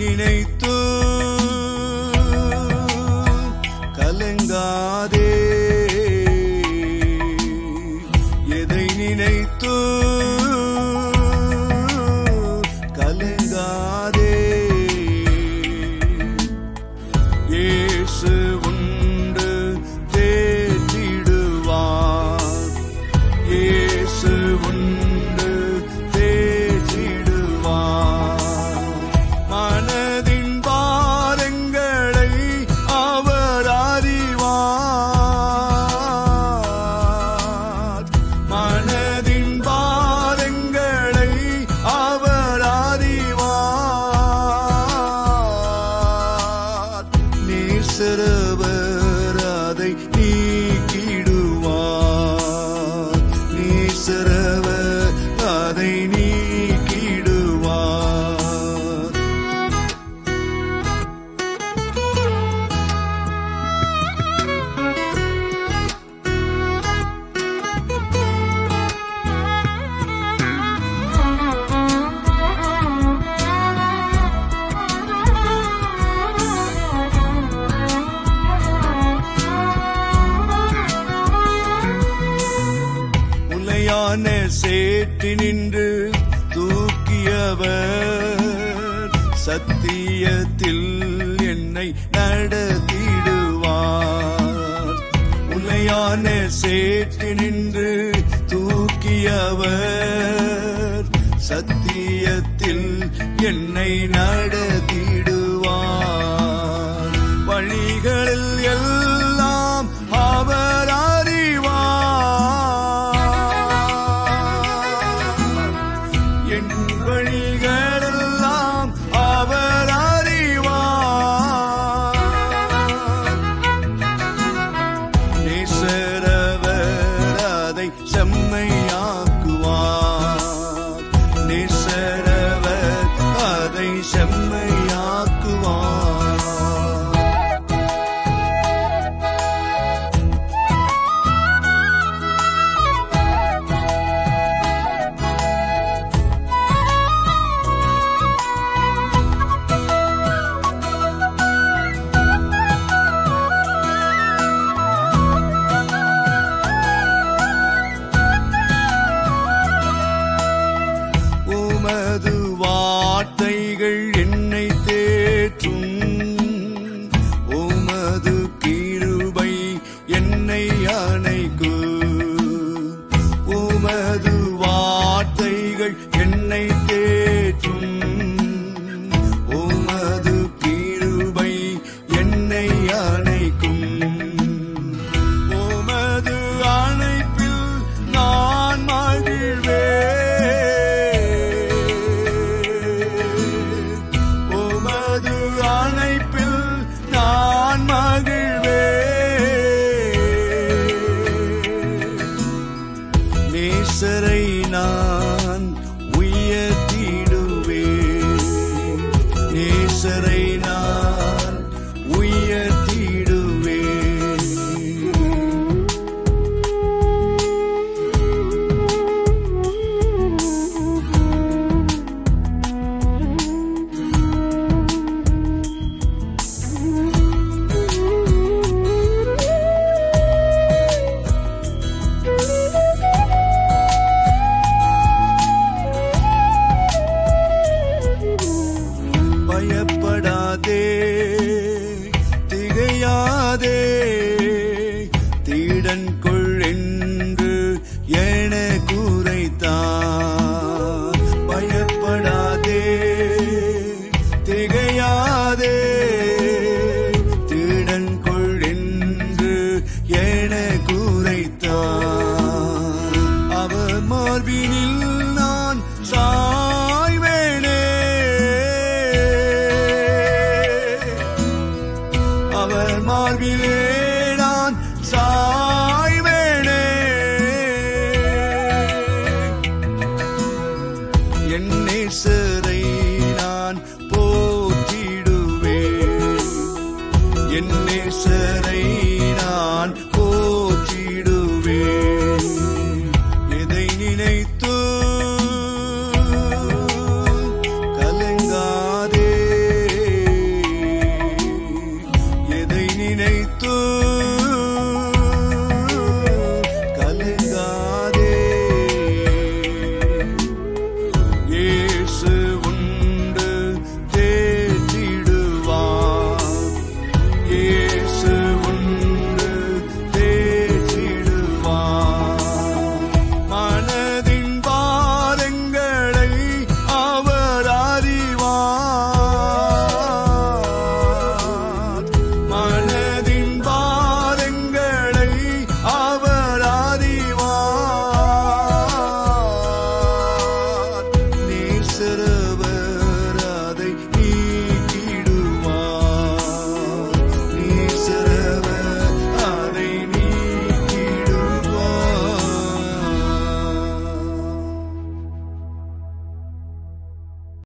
நினைத்தோ şarabı சேற்றி நின்று தூக்கியவர் சத்தியத்தில் என்னை நடத்திடுவார். உண்மையான சேற்றி நின்று தூக்கியவர் சத்தியத்தில் என்னை நடத்திடுவார். வழி நன்மையாக்குவார் serei mal bile